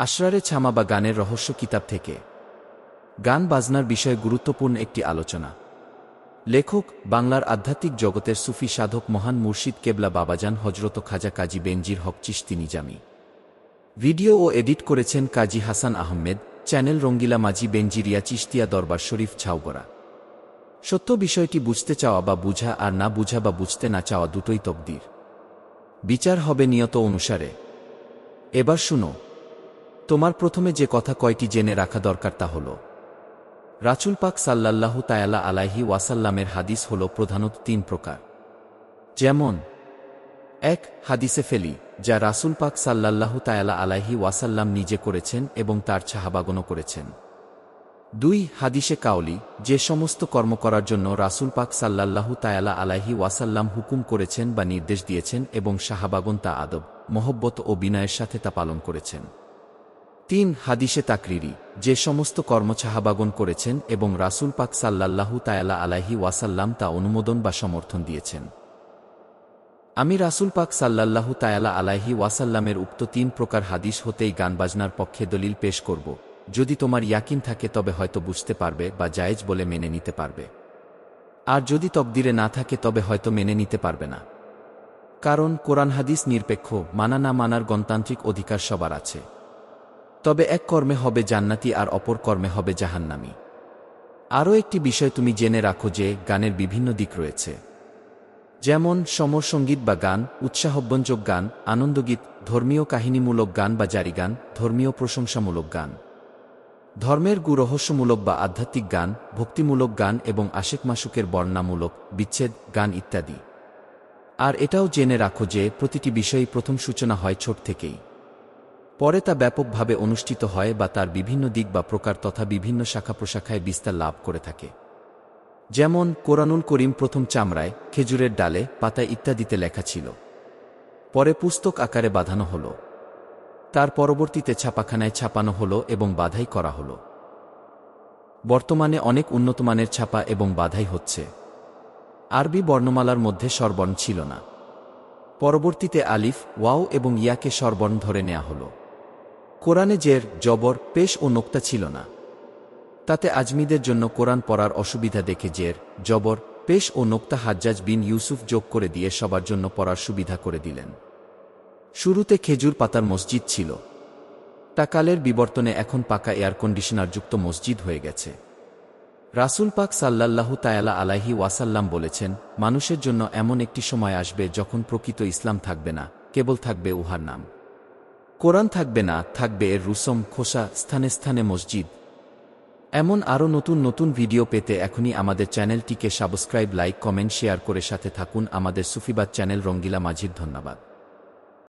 আশরারে ছামা বা গানের রহস্য কিতাব থেকে। গান বাজনার বিষয়ে গুরুত্বপূর্ণ একটি আলোচনা। লেখক, বাংলার আধ্যাত্মিক জগতের সুফি সাধক মহান মুর্শিদ কেবলা বাবাজান হজরত খাজা কাজী বেনজির হক চিস্তি নিজামি ভিডিও ও এডিট করেছেন কাজী হাসান আহমেদ, চ্যানেল রঙ্গিলা মাঝি বেনজিরিয়া চিস্তিয়া দরবার শরীফ ছাউগড়া সত্য বিষয়টি বুঝতে চাওয়া বা বুঝা আর না বুঝা বা বুঝতে না চাওয়া দুটোই তকদির। বিচার হবে নিয়ত অনুসারে। এবার শুনো। তোমার প্রথমে যে কথা কয়টি জেনে রাখা দরকার তা হল। রাচুল পাক সাল্লাল্লাহু তায়ালা আলাইহি ওয়াসাল্লামের হাদিস হল প্রধানত তিন প্রকার। যেমন, এক, হাদিসে ফেলি, যা রাসুল পাক সাল্লাল্লাহু তায়ালা আলাহি ওয়াসাল্লাম নিজে করেছেন এবং তার ছাহাবাগনও করেছেন। দুই, হাদিসে কাউলি, যে সমস্ত কর্ম করার জন্য রাসুল পাক সাল্লাল্লাহু তায়ালা আলাইহি ওয়াসাল্লাম হুকুম করেছেন বা নির্দেশ দিয়েছেন এবং শাহাবাগন তা আদব, মহব্বত ও বিনয়ের সাথে তা পালন করেছেন। তিন হাদিসে তাকরিরি, যে সমস্ত কর্মছাহাবাগন করেছেন এবং রাসুল পাক সাল্লাল্লাহু তায়ালা আলাইহি ওয়াসাল্লাম তা অনুমোদন বা সমর্থন দিয়েছেন। আমি রাসুল পাক সাল্লাল্লাহু তায়ালা আলাইহি ওয়াসাল্লামের উক্ত তিন প্রকার হাদিস হতেই গান বাজনার পক্ষে দলিল পেশ করব। যদি তোমার ইয়াকিন থাকে তবে হয়তো বুঝতে পারবে বা জায়েজ বলে মেনে নিতে পারবে। আর যদি তকদিরে না থাকে তবে হয়তো মেনে নিতে পারবে না। কারণ কোরআন হাদিস নিরপেক্ষ, মানা না মানার গণতান্ত্রিক অধিকার সবার আছে। তবে এক কর্মে হবে জান্নাতি আর অপর কর্মে হবে জাহান্নামি। আরও একটি বিষয় তুমি জেনে রাখো যে গানের বিভিন্ন দিক রয়েছে। যেমন সমর সংগীত বা গান, উৎসাহব্যঞ্জক গান, আনন্দগীত, ধর্মীয় কাহিনীমূলক গান বা জারি গান, ধর্মীয় প্রশংসামূলক গান। ধর্মের গুরহস্যমূলক বা আধ্যাত্মিক গান, ভক্তিমূলক গান এবং আশেক মাসুকের বর্ণামূলক বিচ্ছেদ, গান ইত্যাদি। আর এটাও জেনে রাখো যে প্রতিটি বিষয়ই প্রথম সূচনা হয় ছোট থেকেই। পরে তা ব্যাপকভাবে অনুষ্ঠিত হয় বা তার বিভিন্ন দিক বা প্রকার তথা বিভিন্ন শাখা প্রশাখায় বিস্তার লাভ করে থাকে। যেমন, কোরআনুল করিম প্রথম চামড়ায়, খেজুরের ডালে পাতা ইত্যাদিতে লেখা ছিল। পরে পুস্তক আকারে বাঁধানো হল। তার পরবর্তীতে ছাপাখানায় ছাপানো হল এবং বাধাই করা হল। বর্তমানে অনেক উন্নতমানের ছাপা এবং বাধাই হচ্ছে। আরবি বর্ণমালার মধ্যে স্বরবর্ণ ছিল না। পরবর্তীতে আলিফ, ওয়াও এবং ইয়াকে স্বরবর্ণ ধরে নেওয়া হল। কোরআনে জের, জবর, পেশ ও নোক্তা ছিল না। তাতে আজমিদের জন্য কোরআন পড়ার অসুবিধা দেখে জের, জবর, পেশ ও নোক্তা হাজ্জাজ বিন ইউসুফ যোগ করে দিয়ে সবার জন্য পড়ার সুবিধা করে দিলেন। শুরুতে খেজুর পাতার মসজিদ ছিল। তা কালের বিবর্তনে এখন পাকা এয়ার কন্ডিশনারযুক্ত মসজিদ হয়ে গেছে। রাসুল পাক সাল্লাল্লাহু তায়ালা আলাহি ওয়াসাল্লাম বলেছেন, মানুষের জন্য এমন একটি সময় আসবে যখন প্রকৃত ইসলাম থাকবে না, কেবল থাকবে উহার নাম। কোরআন থাকবে না, থাকবে এর রুসম, খোসা, স্থানে স্থানে মসজিদ। এমন আরও নতুন নতুন ভিডিও পেতে এখনই আমাদের চ্যানেলটিকে সাবস্ক্রাইব, লাইক, কমেন্ট, শেয়ার করে সাথে থাকুন। আমাদের সুফিবাদ চ্যানেল রঙ্গিলা মাঝির ধন্যবাদ।